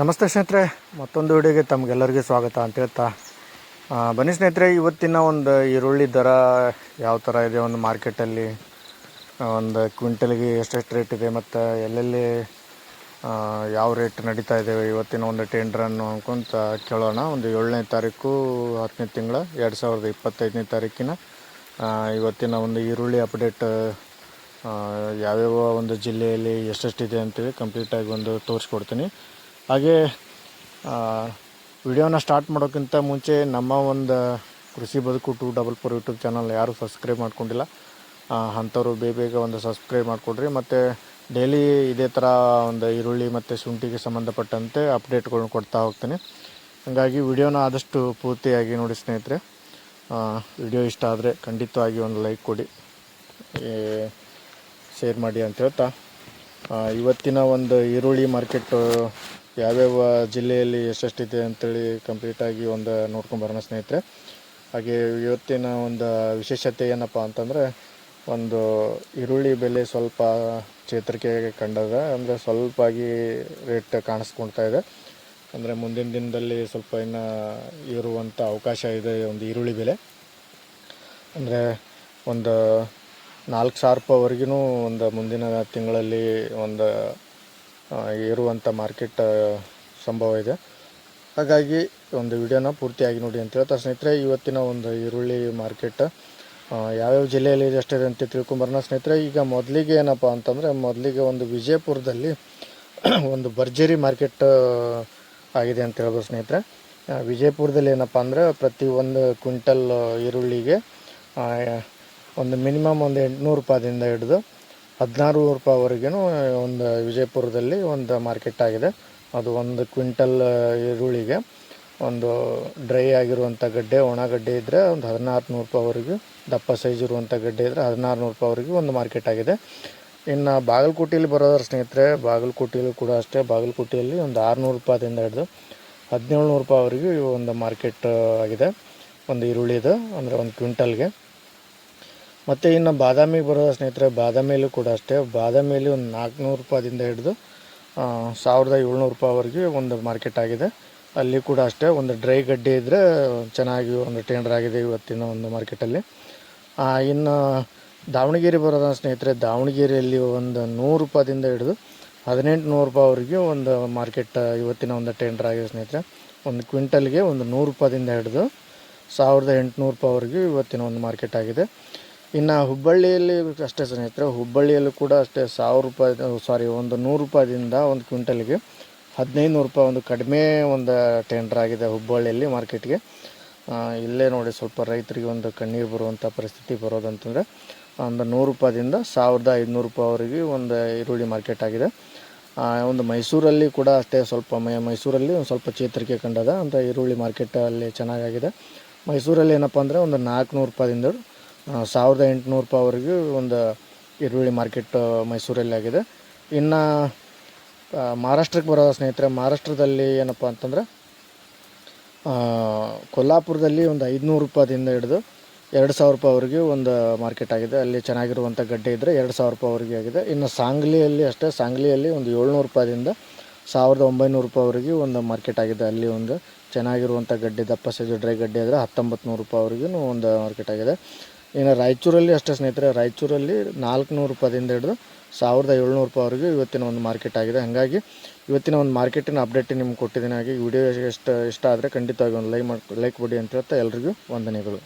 ನಮಸ್ತೆ ಸ್ನೇಹಿತರೆ, ಮತ್ತೊಂದು ವಿಡಿಯೋಗೆ ತಮಗೆಲ್ಲರಿಗೂ ಸ್ವಾಗತ ಅಂತ ಹೇಳ್ತಾ. ಬನ್ನಿ ಸ್ನೇಹಿತರೆ, ಇವತ್ತಿನ ಒಂದು ಈರುಳ್ಳಿ ದರ ಯಾವ ಥರ ಇದೆ, ಒಂದು ಮಾರ್ಕೆಟಲ್ಲಿ ಒಂದು ಕ್ವಿಂಟಲ್ಗೆ ಎಷ್ಟೆಷ್ಟು ರೇಟ್ ಇದೆ, ಮತ್ತು ಎಲ್ಲೆಲ್ಲಿ ಯಾವ ರೇಟ್ ನಡೀತಾ ಇದ್ದೇವೆ ಇವತ್ತಿನ ಒಂದು ಟೆಂಡ್ರನ್ನು ಅನ್ಕೊಂತ ಕೇಳೋಣ. ಒಂದು ಏಳನೇ ತಾರೀಕು, ಹತ್ತನೇ ತಿಂಗಳ, ಎರಡು ಸಾವಿರದ ಇಪ್ಪತ್ತೈದನೇ ತಾರೀಕಿನ ಇವತ್ತಿನ ಒಂದು ಈರುಳ್ಳಿ ಅಪ್ಡೇಟ್ ಯಾವ್ಯಾವ ಒಂದು ಜಿಲ್ಲೆಯಲ್ಲಿ ಎಷ್ಟೆಷ್ಟಿದೆ ಅಂತೇಳಿ ಕಂಪ್ಲೀಟಾಗಿ ಒಂದು ತೋರಿಸ್ಕೊಡ್ತೀನಿ. ಹಾಗೆ ವಿಡಿಯೋನ ಸ್ಟಾರ್ಟ್ ಮಾಡೋಕ್ಕಿಂತ ಮುಂಚೆ ನಮ್ಮ ಒಂದು Krishi Baduku two double four YouTube channel ಯಾರು ಸಬ್ಸ್ಕ್ರೈಬ್ ಮಾಡ್ಕೊಂಡಿಲ್ಲ ಅಂಥವರು ಬೇಗ ಬೇಗ ಒಂದು ಸಬ್ಸ್ಕ್ರೈಬ್ ಮಾಡಿಕೊಡ್ರಿ. ಮತ್ತು ಡೈಲಿ ಇದೇ ಥರ ಒಂದು ಈರುಳ್ಳಿ ಮತ್ತು ಶುಂಠಿಗೆ ಸಂಬಂಧಪಟ್ಟಂತೆ ಅಪ್ಡೇಟ್ಗಳನ್ನ ಕೊಡ್ತಾ ಹೋಗ್ತೀನಿ. ಹಾಗಾಗಿ ವಿಡಿಯೋನ ಆದಷ್ಟು ಪೂರ್ತಿಯಾಗಿ ನೋಡಿ ಸ್ನೇಹಿತರೆ. ವಿಡಿಯೋ ಇಷ್ಟ ಆದರೆ ಖಂಡಿತವಾಗಿ ಒಂದು ಲೈಕ್ ಕೊಡಿ. ಶೇರ್ ಮಾಡಿ ಅಂತ ಹೇಳ್ತಾ. ಇವತ್ತಿನ ಒಂದು ಈರುಳ್ಳಿ ಮಾರ್ಕೆಟು ಯಾವ್ಯಾವ ಜಿಲ್ಲೆಯಲ್ಲಿ ಎಷ್ಟೆಷ್ಟಿದೆ ಅಂತೇಳಿ ಕಂಪ್ಲೀಟಾಗಿ ಒಂದು ನೋಡ್ಕೊಂಬರೋಣ ಸ್ನೇಹಿತರೆ. ಹಾಗೆ ಇವತ್ತಿನ ಒಂದು ವಿಶೇಷತೆ ಏನಪ್ಪ ಅಂತಂದರೆ, ಒಂದು ಈರುಳ್ಳಿ ಬೆಲೆ ಸ್ವಲ್ಪ ಚೇತರಿಕೆ ಕಂಡದ, ಅಂದರೆ ಸ್ವಲ್ಪಾಗಿ ರೇಟ್ ಕಾಣಿಸ್ಕೊಳ್ತಾ ಇದೆ. ಅಂದರೆ ಮುಂದಿನ ದಿನದಲ್ಲಿ ಸ್ವಲ್ಪ ಇನ್ನು ಇರುವಂಥ ಅವಕಾಶ ಇದೆ ಒಂದು ಈರುಳ್ಳಿ ಬೆಲೆ. ಅಂದರೆ ಒಂದು ನಾಲ್ಕು ಸಾವಿರ ರೂಪಾಯಿವರೆಗೂ ಒಂದು ಮುಂದಿನ ತಿಂಗಳಲ್ಲಿ ಒಂದು ಇರುವಂಥ ಮಾರ್ಕೆಟ್ ಸಂಭವ ಇದೆ. ಹಾಗಾಗಿ ಒಂದು ವಿಡಿಯೋನ ಪೂರ್ತಿಯಾಗಿ ನೋಡಿ ಅಂತ ಹೇಳ್ತಾರೆ ಸ್ನೇಹಿತರೆ, ಇವತ್ತಿನ ಒಂದು ಈರುಳ್ಳಿ ಮಾರ್ಕೆಟ್ ಯಾವ್ಯಾವ ಜಿಲ್ಲೆಯಲ್ಲಿ ಇದೆ ಎಷ್ಟಿದೆ ಅಂತ ತಿಳ್ಕೊಂಬರೋಣ. ಸ್ನೇಹಿತರೆ, ಈಗ ಮೊದಲಿಗೆ ಏನಪ್ಪ ಅಂತಂದರೆ, ಮೊದಲಿಗೆ ಒಂದು ವಿಜಯಪುರದಲ್ಲಿ ಒಂದು ಭರ್ಜರಿ ಮಾರ್ಕೆಟ್ ಆಗಿದೆ ಅಂತ ಹೇಳ್ಬೋದು ಸ್ನೇಹಿತರೆ. ವಿಜಯಪುರದಲ್ಲಿ ಏನಪ್ಪ ಅಂದರೆ ಪ್ರತಿ ಒಂದು ಕ್ವಿಂಟಲ್ ಈರುಳ್ಳಿಗೆ ಒಂದು ಮಿನಿಮಮ್ ಒಂದು ಎಂಟುನೂರು ರೂಪಾಯಿಂದ ಹಿಡಿದು ಹದಿನಾರು ರೂಪಾಯಿವರೆಗೂ ಒಂದು ವಿಜಯಪುರದಲ್ಲಿ ಒಂದು ಮಾರ್ಕೆಟ್ ಆಗಿದೆ. ಅದು ಒಂದು ಕ್ವಿಂಟಲ್ ಈರುಳ್ಳಿಗೆ ಒಂದು ಡ್ರೈ ಆಗಿರುವಂಥ ಗಡ್ಡೆ ಒಣಗಡ್ಡೆ ಇದ್ದರೆ ಒಂದು ಹದಿನಾರು ನೂರು ರೂಪಾಯಿವರೆಗೂ ದಪ್ಪ ಸೈಜ್ ಇರುವಂಥ ಗಡ್ಡೆ ಇದ್ದರೆ ಹದಿನಾರು ನೂರು ರೂಪಾಯಿವರೆಗೂ ಒಂದು ಮಾರ್ಕೆಟ್ ಆಗಿದೆ. ಇನ್ನು ಬಾಗಲಕೋಟೆಯಲ್ಲಿ ಬರೋದ್ರ ಸ್ನೇಹಿತರೆ, ಬಾಗಲಕೋಟೆಯಲ್ಲೂ ಕೂಡ ಅಷ್ಟೇ. ಬಾಗಲಕೋಟೆಯಲ್ಲಿ ಒಂದು ಆರುನೂರು ರೂಪಾಯಿಂದ ಹಿಡಿದು ಹದಿನೇಳು ನೂರು ರೂಪಾಯಿವರೆಗೂ ಒಂದು ಮಾರ್ಕೆಟ್ ಆಗಿದೆ. ಒಂದು ಈರುಳ್ಳಿದು, ಅಂದರೆ ಒಂದು ಕ್ವಿಂಟಲ್ಗೆ. ಮತ್ತು ಇನ್ನು ಬಾದಾಮಿಗೆ ಬರೋ ಸ್ನೇಹಿತರೆ, ಬಾದಾಮಿಯಲ್ಲೂ ಕೂಡ ಅಷ್ಟೇ. ಬಾದಾಮಿಯಲ್ಲಿ ಒಂದು ನಾಲ್ಕುನೂರು ರೂಪಾಯಿಂದ ಹಿಡಿದು ಸಾವಿರದ ಏಳ್ನೂರು ರೂಪಾಯಿವರೆಗೆ ಒಂದು ಮಾರ್ಕೆಟ್ ಆಗಿದೆ. ಅಲ್ಲಿ ಕೂಡ ಅಷ್ಟೇ, ಒಂದು ಡ್ರೈ ಗಡ್ಡೆ ಇದ್ದರೆ ಚೆನ್ನಾಗಿ ಒಂದು ಟೆಂಡರ್ ಆಗಿದೆ ಇವತ್ತಿನ ಒಂದು ಮಾರ್ಕೆಟಲ್ಲಿ ಇನ್ನು ದಾವಣಗೆರೆ ಬರೋದ ಸ್ನೇಹಿತರೆ, ದಾವಣಗೆರೆಯಲ್ಲಿ ಒಂದು ನೂರು ರೂಪಾಯಿಂದ ಹಿಡಿದು ಹದಿನೆಂಟು ನೂರು ರೂಪಾಯಿವರೆಗೆ ಒಂದು ಮಾರ್ಕೆಟ್ ಇವತ್ತಿನ ಒಂದು ಟೆಂಡರ್ ಆಗಿದೆ ಸ್ನೇಹಿತರೆ. ಒಂದು ಕ್ವಿಂಟಲ್ಗೆ ಒಂದು ನೂರು ರೂಪಾಯಿಂದ ಹಿಡಿದು ಸಾವಿರದ ಎಂಟುನೂರು ರೂಪಾಯಿವರೆಗೂ ಇವತ್ತಿನ ಒಂದು ಮಾರ್ಕೆಟ್ ಆಗಿದೆ. ಇನ್ನು ಹುಬ್ಬಳ್ಳಿಯಲ್ಲಿ ಅಷ್ಟೇ ಸ್ನೇಹಿತರೆ, ಹುಬ್ಬಳ್ಳಿಯಲ್ಲೂ ಕೂಡ ಅಷ್ಟೇ ಸಾವಿರ ರೂಪಾಯಿ ಸಾರಿ ಒಂದು ನೂರು ರೂಪಾಯಿಂದ ಒಂದು ಕ್ವಿಂಟಲ್ಗೆ ಹದಿನೈದು ನೂರು ರೂಪಾಯಿ ಒಂದು ಕಡಿಮೆ ಒಂದು ಟೆಂಡರ್ ಆಗಿದೆ ಹುಬ್ಬಳ್ಳಿಯಲ್ಲಿ ಮಾರ್ಕೆಟ್ಗೆ. ಇಲ್ಲೇ ನೋಡಿ ಸ್ವಲ್ಪ ರೈತರಿಗೆ ಒಂದು ಕಣ್ಣೀರು ಬರುವಂಥ ಪರಿಸ್ಥಿತಿ ಬರೋದಂತಂದರೆ ಒಂದು ನೂರು ರೂಪಾಯಿಂದ ಸಾವಿರದ ಐದುನೂರು ರೂಪಾಯಿವರೆಗೆ ಒಂದು ಈರುಳ್ಳಿ ಮಾರ್ಕೆಟ್ ಆಗಿದೆ. ಒಂದು ಮೈಸೂರಲ್ಲಿ ಕೂಡ ಅಷ್ಟೇ ಸ್ವಲ್ಪ ಮೈ, ಮೈಸೂರಲ್ಲಿ ಒಂದು ಸ್ವಲ್ಪ ಚೇತರಿಕೆ ಕಂಡದ ಅಂತ ಈರುಳ್ಳಿ ಮಾರ್ಕೆಟಲ್ಲಿ ಚೆನ್ನಾಗಾಗಿದೆ. ಮೈಸೂರಲ್ಲಿ ಏನಪ್ಪ ಅಂದರೆ ಒಂದು ನಾಲ್ಕುನೂರು ರೂಪಾಯಿಂದ ಸಾವಿರದ ಎಂಟುನೂರು ರೂಪಾಯಿವರೆಗೂ ಒಂದು ಈರುಳ್ಳಿ ಮಾರ್ಕೆಟ್ ಮೈಸೂರಲ್ಲಿ ಆಗಿದೆ. ಇನ್ನು ಮಹಾರಾಷ್ಟ್ರಕ್ಕೆ ಬರೋ ಸ್ನೇಹಿತರೆ, ಮಹಾರಾಷ್ಟ್ರದಲ್ಲಿ ಏನಪ್ಪ ಅಂತಂದರೆ ಕೊಲ್ಲಾಪುರದಲ್ಲಿ ಒಂದು ಐದುನೂರು ರೂಪಾಯಿಂದ ಹಿಡಿದು ಎರಡು ಸಾವಿರ ರೂಪಾಯಿವರೆಗೂ ಒಂದು ಮಾರ್ಕೆಟ್ ಆಗಿದೆ. ಅಲ್ಲಿ ಚೆನ್ನಾಗಿರುವಂಥ ಗಡ್ಡೆ ಇದ್ದರೆ ಎರಡು ಸಾವಿರ ರೂಪಾಯಿವರೆಗೆ ಆಗಿದೆ. ಇನ್ನು ಸಾಂಗ್ಲಿಯಲ್ಲಿ ಅಷ್ಟೇ, ಸಾಂಗ್ಲಿಯಲ್ಲಿ ಒಂದು ಏಳ್ನೂರು ರೂಪಾಯಿಂದ ಸಾವಿರದ ಒಂಬೈನೂರು ರೂಪಾಯಿವರೆಗೆ ಒಂದು ಮಾರ್ಕೆಟ್ ಆಗಿದೆ. ಅಲ್ಲಿ ಒಂದು ಚೆನ್ನಾಗಿರುವಂಥ ಗಡ್ಡೆ, ದಪ್ಪ ಸೈಜು ಡ್ರೈ ಗಡ್ಡೆ ಆದರೆ ಹತ್ತೊಂಬತ್ತು ನೂರು ರೂಪಾಯಿವರೆಗೂ ಒಂದು ಮಾರ್ಕೆಟ್ ಆಗಿದೆ. ಇನ್ನು ರಾಯಚೂರಲ್ಲಿ ಅಷ್ಟೇ ಸ್ನೇಹಿತರೆ, ರಾಯಚೂರಲ್ಲಿ ನಾಲ್ಕುನೂರು ರೂಪಾಯಿಂದ ಹಿಡಿದು ಸಾವಿರದ ಏಳ್ನೂರು ರೂಪಾಯಿವರೆಗೂ ಇವತ್ತಿನ ಒಂದು ಮಾರ್ಕೆಟ್ ಆಗಿದೆ. ಹಾಗಾಗಿ ಇವತ್ತಿನ ಒಂದು ಮಾರ್ಕೆಟಿನ ಅಪ್ಡೇಟ್ ನಿಮ್ಗೆ ಕೊಟ್ಟಿದ್ದೀನಿ. ಹಾಗೆ ವಿಡಿಯೋ ಇಷ್ಟ ಇಷ್ಟ ಆದರೆ ಖಂಡಿತವಾಗಿ ಒಂದು ಲೈಕ್ ಮಾಡಿ ಲೈಕ್ ಕೊಡಿ ಅಂತ ಹೇಳ್ತಾ ಎಲ್ರಿಗೂ ವಂದನೆಗಳು.